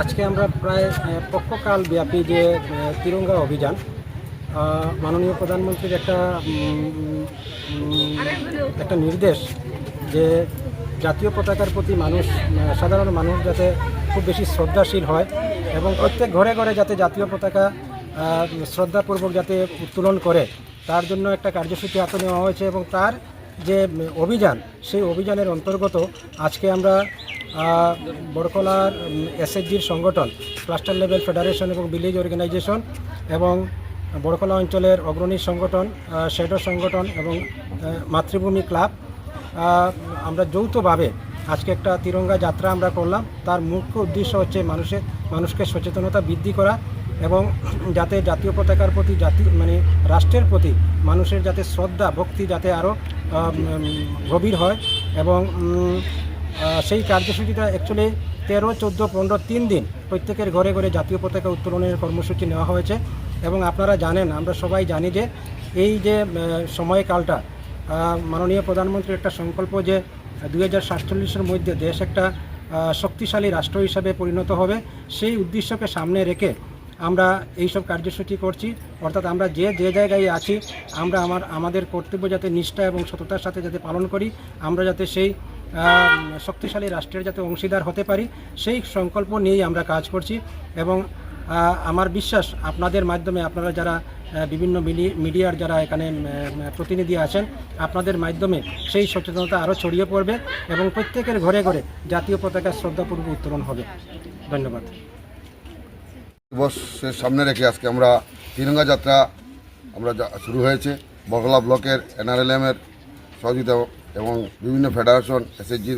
আজকে আমরা প্রায় পক্ষকাল ব্যাপী যে তিরঙ্গা অভিযান মাননীয় প্রধানমন্ত্রীর একটা একটা নির্দেশ যে জাতীয় পতাকার প্রতি মানুষ সাধারণ মানুষ যাতে খুব বেশি শ্রদ্ধাশীল হয় এবং প্রত্যেক ঘরে ঘরে যাতে জাতীয় পতাকা শ্রদ্ধাপূর্বক যাতে উত্তোলন করে, তার জন্য একটা কার্যসূচি হাতে নেওয়া হয়েছে এবং তার যে অভিযান, সেই অভিযানের অন্তর্গত আজকে আমরা বড়কলার এসএসজির সংগঠন ক্লাস্টার লেভেল ফেডারেশন এবং ভিলেজ অর্গানাইজেশন এবং বড়কলা অঞ্চলের অগ্রণী সংগঠন শেডো সংগঠন এবং মাতৃভূমি ক্লাব। আমরা যৌথভাবে আজকে একটা তিরঙ্গা যাত্রা আমরা করলাম। তার মুখ্য উদ্দেশ্য হচ্ছে মানুষের মানুষকে সচেতনতা বৃদ্ধি করা এবং যাতে জাতীয় পতাকার প্রতি জাতি মানে রাষ্ট্রের প্রতি মানুষের যাতে শ্রদ্ধা, ভক্তি যাতে আরও গভীর হয় এবং সেই কার্যসূচিটা অ্যাকচুয়ালি তেরো, চোদ্দ, পনেরো, তিন দিন প্রত্যেকের ঘরে ঘরে জাতীয় পতাকা উত্তোলনের কর্মসূচি নেওয়া হয়েছে এবং আপনারা জানেন, আমরা সবাই জানি যে এই যে সময়কালটা মাননীয় প্রধানমন্ত্রীর একটা সংকল্প যে দুই হাজার সাতচল্লিশের মধ্যে দেশ একটা শক্তিশালী রাষ্ট্র হিসাবে পরিণত হবে, সেই উদ্দেশ্যকে সামনে রেখে আমরা এইসব কার্যসূচি করছি। অর্থাৎ আমরা যে যে জায়গায় আছি, আমরা আমার, আমাদের কর্তব্য যাতে নিষ্ঠা এবং সততার সাথে যাতে পালন করি, আমরা যাতে সেই শক্তিশালী রাষ্ট্রের যাতে অংশীদার হতে পারি, সেই সংকল্প নিয়েই আমরা কাজ করছি এবং আমার বিশ্বাস আপনাদের মাধ্যমে আপনারা যারা বিভিন্ন মিডি- মিডিয়ার যারা এখানে প্রতিনিধি আছেন, আপনাদের মাধ্যমে সেই সচেতনতা আরও ছড়িয়ে পড়বে এবং প্রত্যেকের ঘরে ঘরে জাতীয় পতাকা শ্রদ্ধাপূর্বক উত্তোলন হবে। ধন্যবাদ। দিবসের সামনে রেখে আজকে আমরা তিরঙ্গা যাত্রা আমরা শুরু হয়েছে। বগলা ব্লকের এনআরএলএমের সহযোগিতা এবং বিভিন্ন ফেডারেশন এসএসজি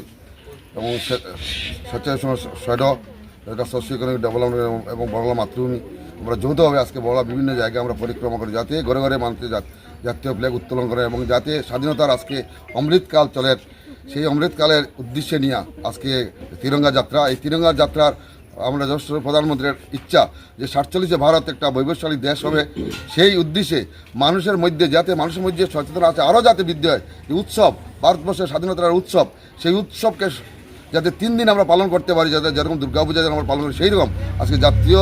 এবং সে- স্বেচ্ছাসেবী সৈড এটা সোশিও ইকোনমিক ডেভেলপমেন্ট এবং- বগলা মাতৃভূমি। আমরা যৌথভাবে আজকে বগলা বিভিন্ন জায়গায় আমরা পরিক্রমা করি যাতে ঘরে ঘরে মানুষের জাতীয় ফ্ল্যাগ উত্তোলন করে এবং যাতে স্বাধীনতার আজকে অমৃতকাল চলে সেই অমৃতকালের উদ্দেশ্যে নিয়ে আজকে তিরঙ্গা যাত্রা। এই তিরঙ্গা যাত্রার আমরা যশ প্রধানমন্ত্রীর ইচ্ছা যে সাতচল্লিশে ভারত একটা বৈভবশালী দেশ হবে। সেই উদ্দেশ্যে মানুষের মধ্যে, যাতে মানুষের মধ্যে সচেতন আছে, আরও যাতে বৃদ্ধি হয় যে উৎসব, ভারতবর্ষের স্বাধীনতার উৎসব, সেই উৎসবকে যাতে তিন দিন আমরা পালন করতে পারি, যাতে যেরকম দুর্গাপূজা যেন আমরা পালন করি সেই রকম আজকে জাতীয়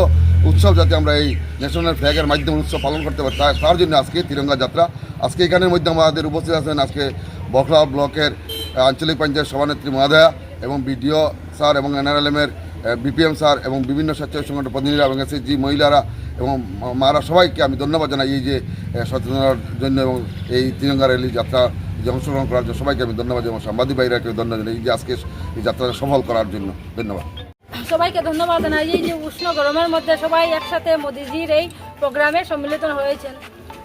উৎসব যাতে আমরা এই ন্যাশনাল ফ্ল্যাগের মাধ্যমে উৎসব পালন করতে পারি তার জন্য আজকে তিরঙ্গা যাত্রা। আজকে এখানের মধ্যে আমাদের উপস্থিত আছেন আজকে বখলা ব্লকের আঞ্চলিক পঞ্চায়েত সভানেত্রী মহোদয়া এবং বিডিও স্যার এবং এনআরএলএমের বিপিএম স্যার এবং বিভিন্ন স্বেচ্ছাসেবী সংগঠন প্রতিনিধিরা এবং এসএসজি মহিলারা এবং মারা সবাইকে আমি ধন্যবাদ জানাই এই যে সচেতনতার জন্য এবং এই তিরঙ্গা র্যালি যাত্রা, যে অংশগ্রহণ করার জন্য সবাইকে আমি ধন্যবাদ এবং সাংবাদিক ভাইরাকে ধন্যবাদ জানাই। এই যে আজকে এই যাত্রাটা সফল করার জন্য ধন্যবাদ। সবাইকে ধন্যবাদ জানাই। এই যে উষ্ণ গরমের মধ্যে সবাই একসাথে মোদিজির এই প্রোগ্রামে সম্মিলিত হয়েছেন।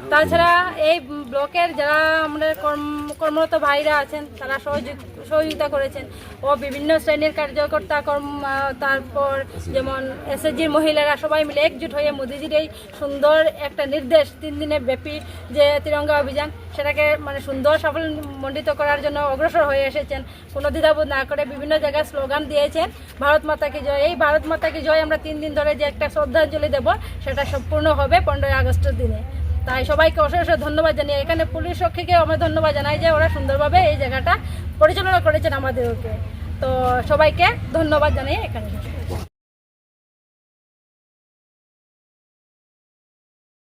তাছাড়া এই ব্লকের যারা আমাদের কর্ম- কর্মরত ভাইরা আছেন, তারা সহযোগ- সহযোগিতা করেছেন। ও বিভিন্ন শ্রেণির কার্যকর্তা, কর্ম তারপর যেমন এসএসজির মহিলারা সবাই মিলে একজুট হয়ে মোদিজির এই সুন্দর একটা নির্দেশ, তিন দিনের ব্যাপী যে তিরঙ্গা অভিযান, সেটাকে মানে সুন্দর সফল মণ্ডিত করার জন্য অগ্রসর হয়ে এসেছেন। কোনো দ্বিধাবোধ না করে বিভিন্ন জায়গায় স্লোগান দিয়েছেন, ভারত মাতা কি জয়? এই ভারত মাতা কি জয় আমরা তিন দিন ধরে যে একটা শ্রদ্ধাঞ্জলি দেব, সেটা সম্পূর্ণ হবে পনেরোই আগস্টের দিনে। তাই সবাইকে অশেষ ধন্যবাদ জানিয়ে এখানে পুলিশ রক্ষীকে আমরা ধন্যবাদ জানাই যে ওরা সুন্দরভাবে এই জায়গাটা পরিচালনা করেছেন আমাদেরকে তো সবাইকে ধন্যবাদ জানাই এখানে।